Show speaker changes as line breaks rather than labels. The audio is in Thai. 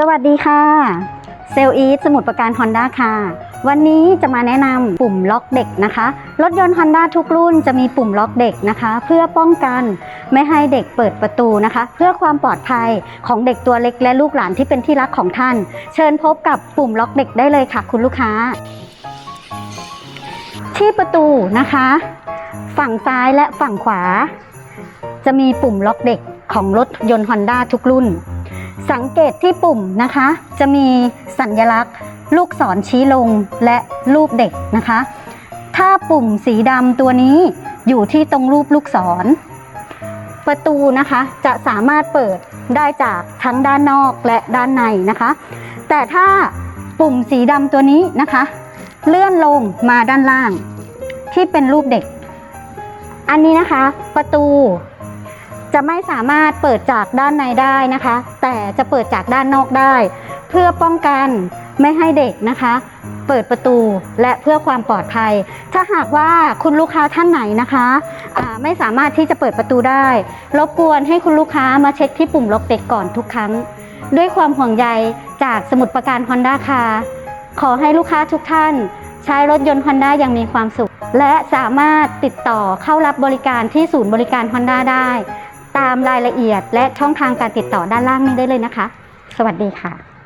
สวัสดีค่ะ เซลอีทสมุดประการ Honda ค่ะ วันนี้จะมาแนะนำปุ่มล็อกเด็กนะคะ รถยนต์ Honda ทุกรุ่นจะมีปุ่มล็อกเด็กนะคะ เพื่อป้องกันไม่ให้เด็กเปิดประตูนะคะ เพื่อความปลอดภัยของเด็กตัวเล็กและลูกหลานที่เป็นที่รักของท่าน เชิญพบกับปุ่มล็อกเด็กได้เลยค่ะ คุณลูกค้า ที่ประตูนะคะ ฝั่งซ้ายและฝั่งขวา จะมีปุ่มล็อกเด็กของรถยนต์ Honda ทุกรุ่น สังเกตที่ปุ่มนะคะ จะมีสัญลักษณ์ ลูกศรชี้ลงและรูปเด็กนะคะ ถ้าปุ่มสีดำตัวนี้อยู่ที่ตรงรูปลูกศร ประตูนะคะจะสามารถเปิดได้จากทั้งด้านนอกและด้านในนะคะ แต่ถ้าปุ่มสีดำตัวนี้นะคะ เลื่อนลงมาด้านล่าง ที่เป็นรูปเด็ก อันนี้นะคะ ประตู จะไม่สามารถเปิดจากด้านในได้นะคะ แต่จะเปิดจากด้านนอกได้ เพื่อป้องกันไม่ให้เด็กนะคะ เปิดประตูและเพื่อความปลอดภัย ถ้าหากว่าคุณลูกค้าท่านไหนนะคะอ่าไม่สามารถที่จะเปิดประตูได้ รบกวนให้คุณลูกค้ามาเช็คที่ปุ่มล็อกเด็กก่อนทุกครั้ง ด้วยความห่วงใยจากสมุดประการ Honda ค่ะขอให้ลูกค้าทุกท่าน ใช้รถยนต์ Honda อย่างมีความสุข และสามารถติดต่อเข้ารับบริการที่ศูนย์บริการ Honda ได้ ตามรายละเอียดและช่องทางการติดต่อด้านล่างนี้ได้เลยนะคะ สวัสดีค่ะ